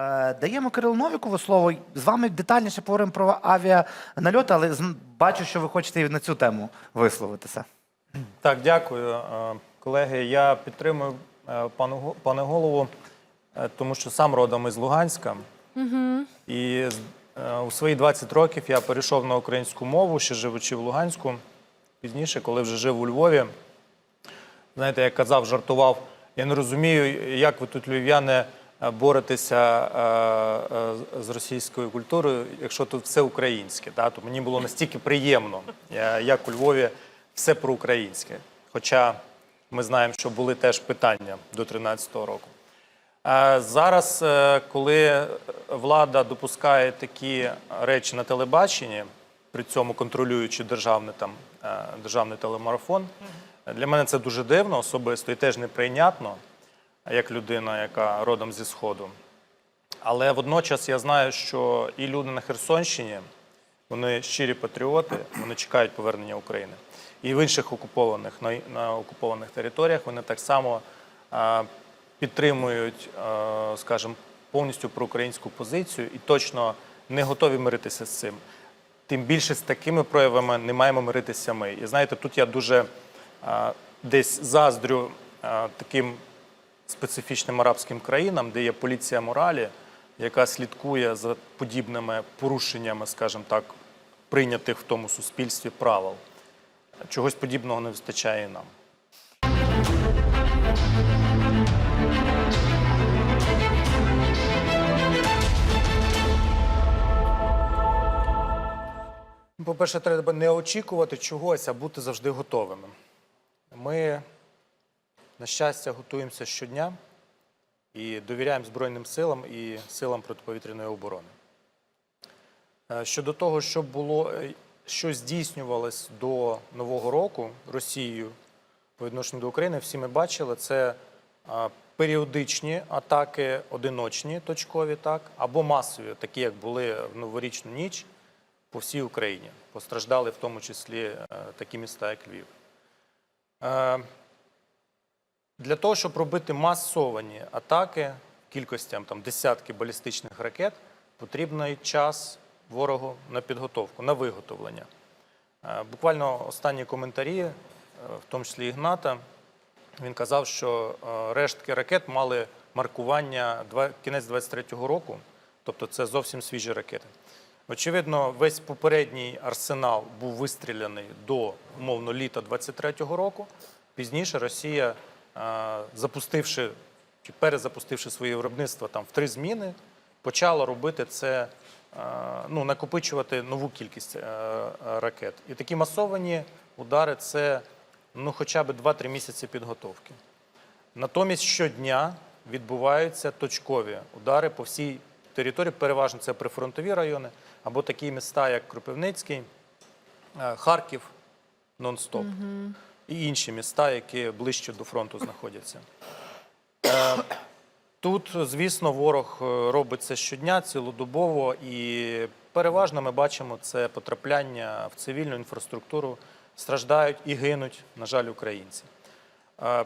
Е, Даємо Кирилу Новікову слово. З вами детальніше поговоримо про авіанальоти, але бачу, що ви хочете і на цю тему висловитися. Так, дякую, Е, колеги. Я підтримую е, пане голову, тому що сам родом із Луганська. І е, у свої 20 років я перейшов на українську мову, ще живучи в Луганську. Пізніше, коли вже жив у Львові, знаєте, як казав, жартував. Я не розумію, як ви тут, львів'яни, е, боретеся е, е, з російською культурою, якщо тут все українське. Та? То мені було настільки приємно, як у Львові все проукраїнське. Хоча ми знаємо, що були теж питання до 13-го року. Зараз, коли влада допускає такі речі на телебаченні, при цьому контролюючи державний, там, державний телемарафон, для мене це дуже дивно, особисто і теж неприйнятно, як людина, яка родом зі Сходу. Але водночас я знаю, що і люди на Херсонщині, вони щирі патріоти, вони чекають повернення України. І в інших окупованих на, окупованих територіях вони так само підтримують, скажімо, повністю проукраїнську позицію і точно не готові миритися з цим. Тим більше з такими проявами не маємо миритися ми. І знаєте, тут я дуже десь заздрю таким специфічним арабським країнам, де є поліція моралі, яка слідкує за подібними порушеннями, скажімо так, прийнятих в тому суспільстві правил. Чогось подібного не вистачає нам. По-перше, треба не очікувати чогось, а бути завжди готовими. Ми, на щастя, готуємося щодня і довіряємо Збройним силам і силам протиповітряної оборони. Е, Щодо того, що було, е, що здійснювалось до Нового року Росією по відношенню до України, всі ми бачили, це е, періодичні атаки, одиночні точкові, так, або масові, такі як були в новорічну ніч по всій Україні. Постраждали в тому числі такі міста, як Львів. Для того, щоб робити масовані атаки кількостям там, десятки балістичних ракет, потрібний час ворогу на підготовку, на виготовлення. Е, Буквально останні коментарі, е, в тому числі Ігната, він казав, що е, рештки ракет мали маркування кінець 23-го року, тобто це зовсім свіжі ракети. Очевидно, весь попередній арсенал був вистріляний до умовно літа 23-го року. Пізніше Росія, запустивши чи перезапустивши своє виробництво там в три зміни, почала робити це, ну, накопичувати нову кількість е, ракет. І такі масовані удари це ну, хоча б 2-3 місяці підготовки. Натомість щодня відбуваються точкові удари по всій території. Переважно це прифронтові райони або такі міста, як Кропивницький, е, Харків, нон-стоп, і інші міста, які ближче до фронту знаходяться. Е, Тут, звісно, ворог е, робить це щодня, цілодобово, і переважно ми бачимо це потрапляння в цивільну інфраструктуру. Страждають і гинуть, на жаль, українці. Е,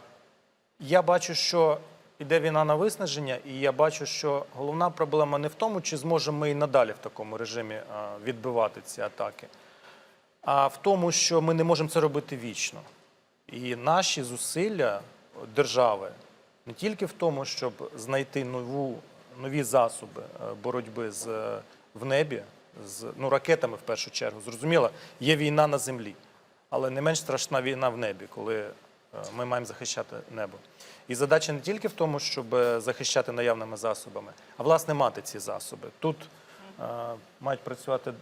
Я бачу, що йде війна на виснаження, і я бачу, що головна проблема не в тому, чи зможемо ми і надалі в такому режимі відбивати ці атаки, а в тому, що ми не можемо це робити вічно. І наші зусилля держави не тільки в тому, щоб знайти нову, нові засоби е, боротьби з, е, в небі, з ну, ракетами в першу чергу. Зрозуміло, є війна на землі, але не менш страшна війна в небі, коли е, ми маємо захищати небо. І задача не тільки в тому, щоб захищати наявними засобами, а власне мати ці засоби. Тут е, мають працювати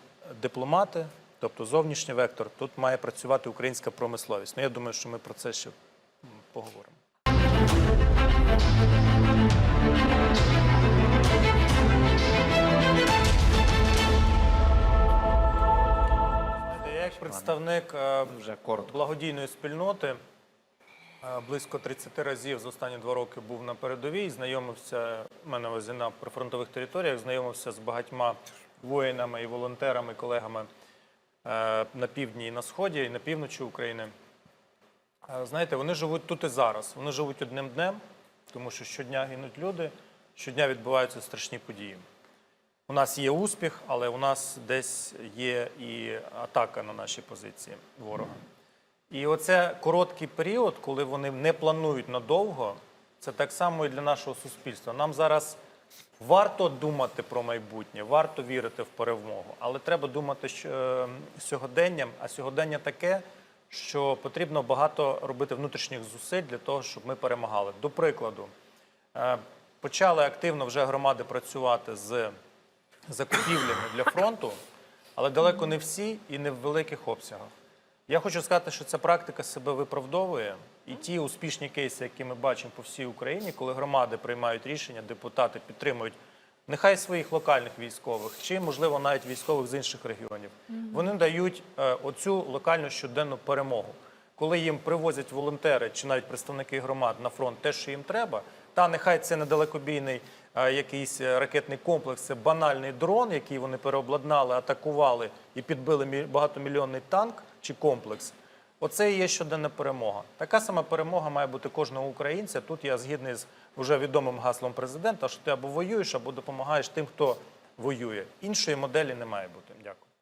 дипломати, тобто зовнішній вектор, тут має працювати українська промисловість. Ну, я думаю, що ми про це ще поговоримо. Я як представник е, Вже коротко. благодійної спільноти е, близько 30 разів за останні два роки був на передовій, знайомився в мене ось на прифронтових територіях, знайомився з багатьма воїнами і волонтерами, колегами е, на півдні і на сході, і на півночі України. Е, Знаєте, вони живуть тут і зараз. Вони живуть одним днем, тому що щодня гинуть люди. щодня відбуваються страшні події. У нас є успіх, але у нас десь є і атака на наші позиції ворога. І оце короткий період, коли вони не планують надовго, це так само і для нашого суспільства. Нам зараз варто думати про майбутнє, варто вірити в перемогу, але треба думати е, сьогоденням, а сьогодення таке, що потрібно багато робити внутрішніх зусиль для того, щоб ми перемагали. До прикладу, е, почали активно вже громади працювати з закупівлями для фронту, але далеко не всі і не в великих обсягах. Я хочу сказати, що ця практика себе виправдовує, і ті успішні кейси, які ми бачимо по всій Україні, коли громади приймають рішення, депутати підтримують нехай своїх локальних військових, чи можливо навіть військових з інших регіонів, вони дають е, оцю локальну щоденну перемогу. Коли їм привозять волонтери чи навіть представники громад на фронт те, що їм треба, та нехай це не далекобійний е, якийсь е, ракетний комплекс, це банальний дрон, який вони переобладнали, атакували і підбили багатомільйонний танк чи комплекс. Оце і є щоденна перемога. Така сама перемога має бути кожного українця. Тут я згідний з вже відомим гаслом президента, що ти або воюєш, або допомагаєш тим, хто воює. Іншої моделі не має бути. Дякую.